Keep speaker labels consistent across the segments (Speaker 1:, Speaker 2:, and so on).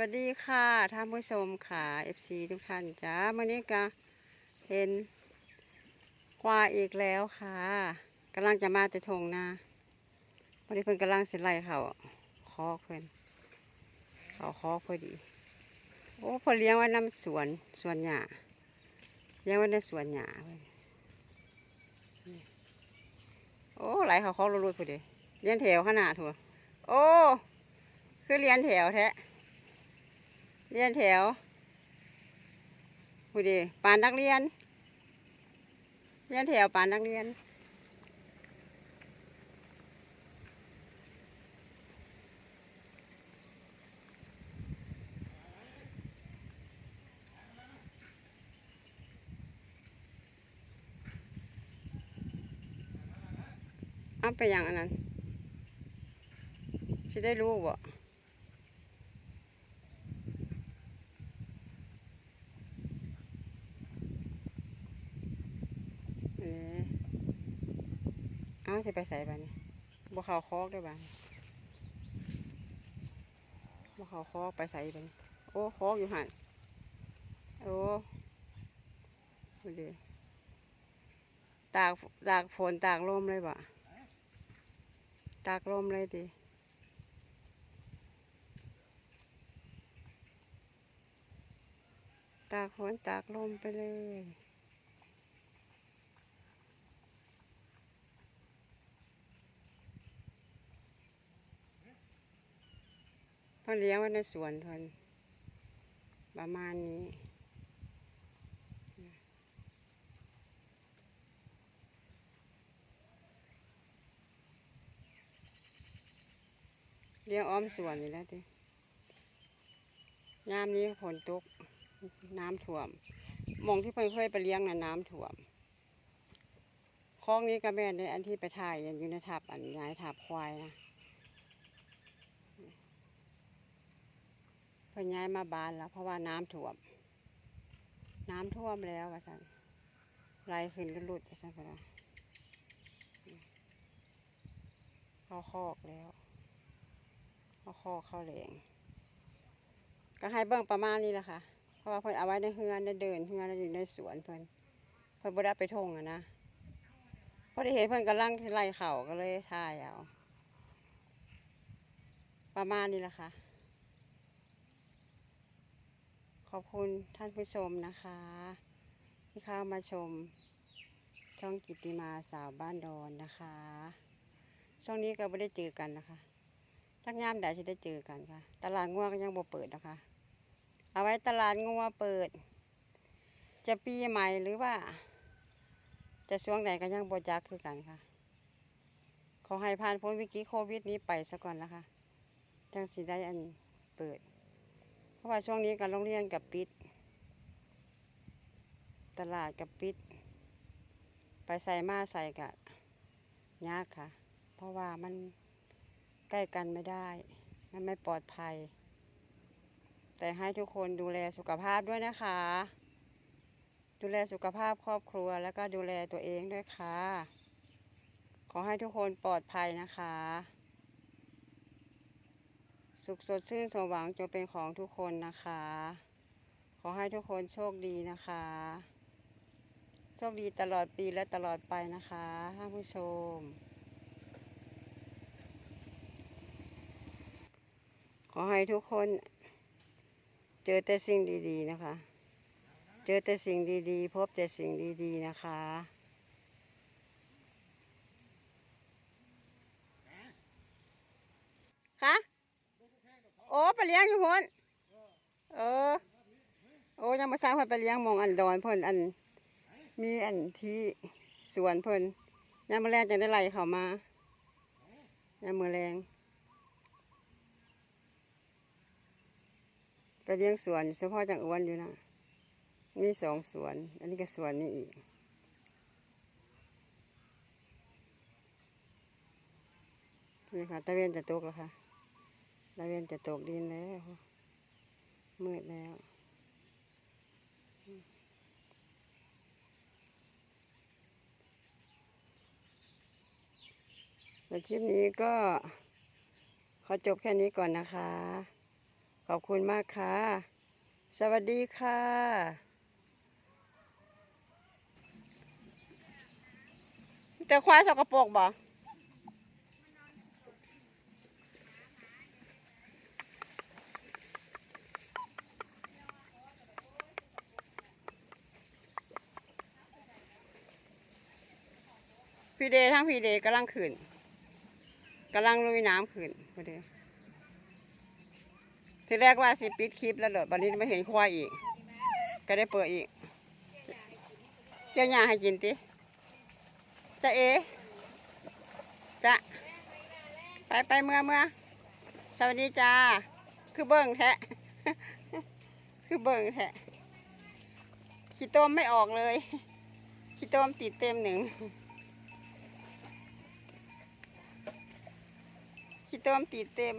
Speaker 1: วัสดีค่ะท่านผู้ชมค่ะ FC ทุกท่านจ้าวันนี้ก็เห็นควายอีกแล้วค่ะกำลังจะมาแต่ทงนาวันนี้เพิ่นกำลังสิไล่เขาคอเพิ่นเขาคอพอดี โอ้พอเลี้ยงไว้น้ำสวนสวนหญ้าเลี้ยงไว้ในสวนหญ้าเพิ่นโอ้ไหลเขาคอรุดๆพอดีเลี้ยงแถวขนาดถั่วโอ้คือเลี้ยงแถวแท้ เรียนแถวพูดดีปานนักเรียน เรียนแถวปานนักเรียน เอาไปอย่างอันนั้นจะได้รู้บ่ เออเอา สิไปใส่บ้านี่บ่เขาคอกด้บ้านบ่เขาคอกไปใส่บ้านโอ้คอกอยู่หันโอ้ดูดิตากตากฝนตากลมเลยบ่ตากลมเลยดิตากฝนตากลมไปเลย พิ่นเลี้ยงไว้ในสวนเพิ่นประมาณนี้ เลี้ยงอ้อมสวนนี่แล้วติยามนี้ฝนตกน้ำท่วมมองที่เพิ่นเคยไปเลี้ยงน่ะน้ำท่วมคลองนี้ก็แม่นในอันที่ไปถ่ายอยู่ในทับอันย้ายทับควายนะ พิ่นย้ายมาบ้านแล้ว เพราะว่าน้ำท่วม น้ำท่วมแล้วว่าซั่นไหลขึ้นลุดๆว่าซั่นเพิ่นว่าเข้าคอกแล้วเข้าคอกเข้าแหลงก็ให้เบิ่งประมาณนี้แหละค่ะ เพราะว่าเพิ่นเอาไว้ในเฮือนในเดินเฮือนอยู่ในสวนเพิ่นเพิ่นบ่ได้ไปทงอะนะพอได้เห็นเพิ่นกำลังไล่เข่าก็เลยถ่ายเอาประมาณนี้แหละค่ะ ข อบคุณท่านผู้ชมนะคะ ที่เข้ามาชม ช่องกิติมาสาวบ้านดอนนะคะ ช่วงนี้ก็ไม่ได้เจอกันนะคะทักยามใดจะได้เจอกันค่ะ ตลาดงัวก็ยังบ่เปิดนะคะ เอาไว้ตลาดงัวเปิด จะปีใหม่หรือว่า จะช่วงไหนก็ยังบ่จักคือกันค่ะ ขอให้ผ่านพ้นวิกฤตโควิดนี้ไปซะก่อนนะคะจังสิได้อันเปิด ราะว่าช่วงนี้การโรงเรียนกับปิด ตลาดกับปิด ไปใส่มาใส่กับยากค่ะ เพราะว่ามันใกล้กันไม่ได้ มันไม่ปลอดภัย แต่ให้ทุกคนดูแลสุขภาพด้วยนะคะ ดูแลสุขภาพครอบครัวแล้วก็ดูแลตัวเองด้วยค่ะ ขอให้ทุกคนปลอดภัยนะคะ สุขสดชื่นสมหวังจงเป็นของทุกคนนะคะ ขอให้ทุกคนโชคดีนะคะ โชคดีตลอดปีและตลอดไปนะคะท่านผู้ชม ขอให้ทุกคนเจอแต่สิ่งดีๆนะคะ เจอแต่สิ่งดีๆ พบแต่สิ่งดีๆนะคะคะ โอ้ไปเลี้ยงอยู่พ้นเออ โอ้ยังมาสร้างพิ่นไปเลี้ยงมองอันดอนเพิ่นอัน มีอันที่สวนเพิ่นยามมื้อแรงจะได้ไล่เขามายามมื้อแรงไปเลี้ยงสวนเฉพาะจังอ้วนอยู่นะมีสองสวน อันนี้ก็สวนนี้อีกนี่ค่ะตะเวนจะตกแล้วค่ะ ตะเวนจะตกดินแล้ว มืดแล้วในคลิปนี้ก็ขอจบแค่นี้ก่อนนะคะ ขอบคุณมากค่ะ สวัสดีค่ะแต่ควายสกปรกบ่ พี่เดย์ทั้งพี่เดย์กำลังขึ้นกำลังลุยน้ำขึ้นพอดีทีแรกว่าสิปิดคลิปแล้วเหรอบัดนี้ไม่เห็นควายอีก ก็ได้เปิดอีก เจ้าหญ้าให้กินติจะเอจะไปไปเมื่อเมื่อสวัสดีจ้า คือเบิ่งแทะ คือเบิ่งแทะขี้ต้มไม่ออกเลยขี้ต้มติดเต็มหนึ่ง ขี้ต้มติดเต็ม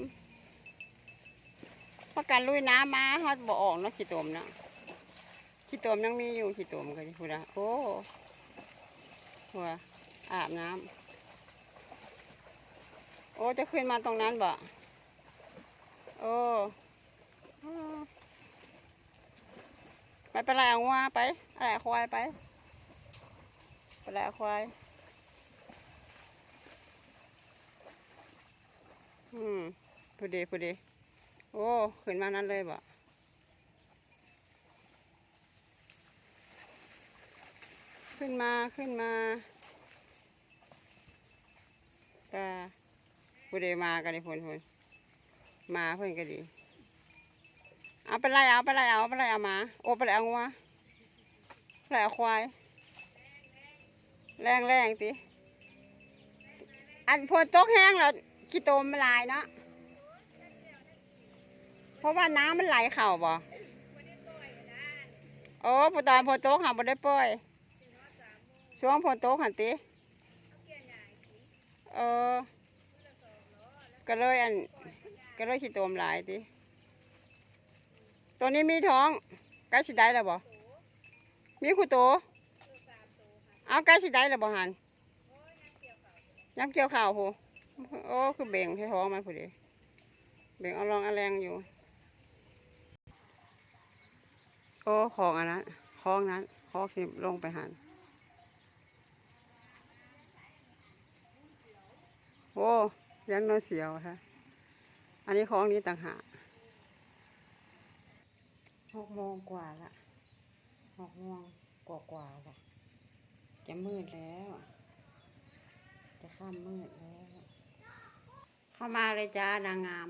Speaker 1: เพราะการลุยน้ำมาฮอดบ่ออกเนาะขี้ต้มเนาะขี้ต้มยังมีอยู่ขี้ต้มก็จะพูดนะโอ้หัวอาบน้ำโอ้จะขึ้นมาตรงนั้นบ่โอ้อ้าวไปไปไล่เอางัวไปอะไรควายไปไปไล่ควาย อืมพอดีพอดีโอ้ขึ้นมานั้นเลยบ่ขึ้นมาขึ้นมาก็พอดีมากันดิพนพนมาเพื่อนก็ดี เอาไปไล่เอาไปไล่เอาไปไล่เอามาโอ้ไปไล่เอางัวไปไล่เอาควาย แรงแรงติอันพนตกแห้งแล้ว ขี้โตมมันลายเนาะเพราะว่าน้ำมันไหลเข่าบ่โอ้พอตอนพนโต๊ะหันบ่ได้ปล่อยช่วงพนโต๊ะหันติเออก็เลยอันก็เลยขี้โตมหลายติตัวนี้มีท้องใกล้สิได้แล้วบ่มีคู่โตเอาใกล้สิได้แล้วบ่หันยังเกี่ยวข่าวพู โอ้คือเบ่งให้ท้องมันพูดีเบ่งเอารองเอาแรงอยู่ โอ้ของอันนั้นคล้องนั้นคล้องสิลงไปหันโอ้ยังนอนเสียวค่ะ อันนี้คล้องนี้ต่างหากหกโมงกว่าละหกโมงกว่ากว่าละจะมืดแล้ว จะข้ามมืดแล้ว เข้ามาเลยจ้านางงาม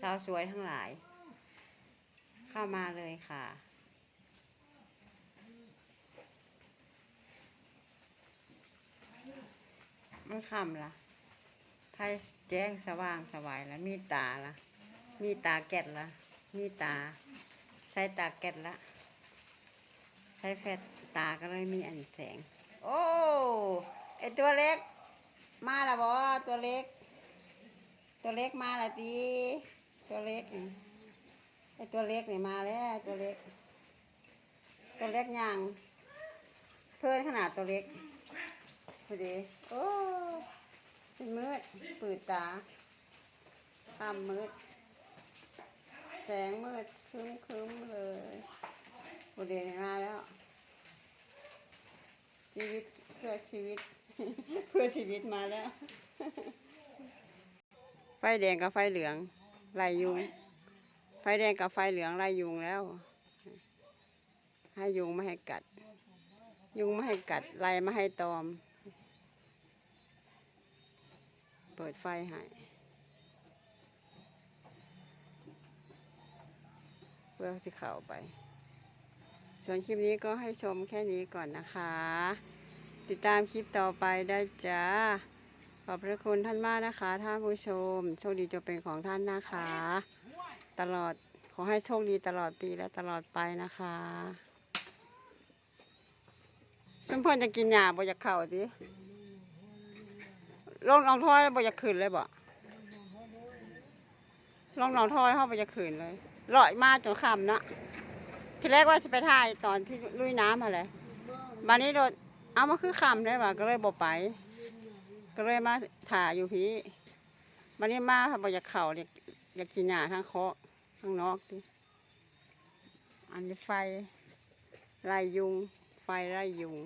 Speaker 1: สาวสวยทั้งหลาย เข้ามาเลยค่ะ มันคำละไพ่แจ้งสว่างสวายแล้วมีตาละมีตาแก็ดละมีตาใส่ตาแก็ดละใส่แฟตตาก็เลยมีอันแสง โอ้ไอตัวเล็ก มาและบอตัวเล็ก ตัวเล็กมาละตีตัวเล็กไอตัวเล็กนี่มาแล้วตัวเล็ก ตัวเล็กย่างเพื่อนขนาดตัวเล็กพอดีโอ้เป็นมืดปืดตาคำมืด แสงมืดคึ้มคึ้มเลยพอดีมาแล้ว ชีวิตเพื่อชีวิต เพื่อชีวิตมาแล้ว ไฟแดงกับไฟเหลืองไล่ยุง ไฟแดงกับไฟเหลืองไล่ยุงแล้ว ให้ยุงไม่ให้กัด ยุงไม่ให้กัดไล่ไม่ให้ตอม เปิดไฟให้เพื่อที่เข้าไปส่วนคลิปนี้ก็ให้ชมแค่นี้ก่อนนะคะ ติดตามคลิปต่อไปได้จ้า ขอบพระคุณท่านมากนะคะ ท่านผู้ชม โชคดีจงเป็นของท่านนะคะ ตลอดขอให้โชคดีตลอดปีและตลอดไปนะคะสมพรจะกินหญ้าบ่อยากเข่าสิลองลองถ้อยบ่อยากขืนเลยบ่ลองลองถ้อยเขาบ่อยากขืนเลยลอยมาจนคำนะทีแรกว่าจะไปถ่ายตอนที่ลุยน้ำอะไรบันนี้โดน เอามาคือคำได้ป่ะก็เลยบอกไป ก็เลยมาถ่ายอยู่พี่มันนี้มาค่ะบอกอยากเข่าอยากกินหยาทั้งเคาะทั้งนอกดิอันนี้ไฟไรยุง ไฟไรยุง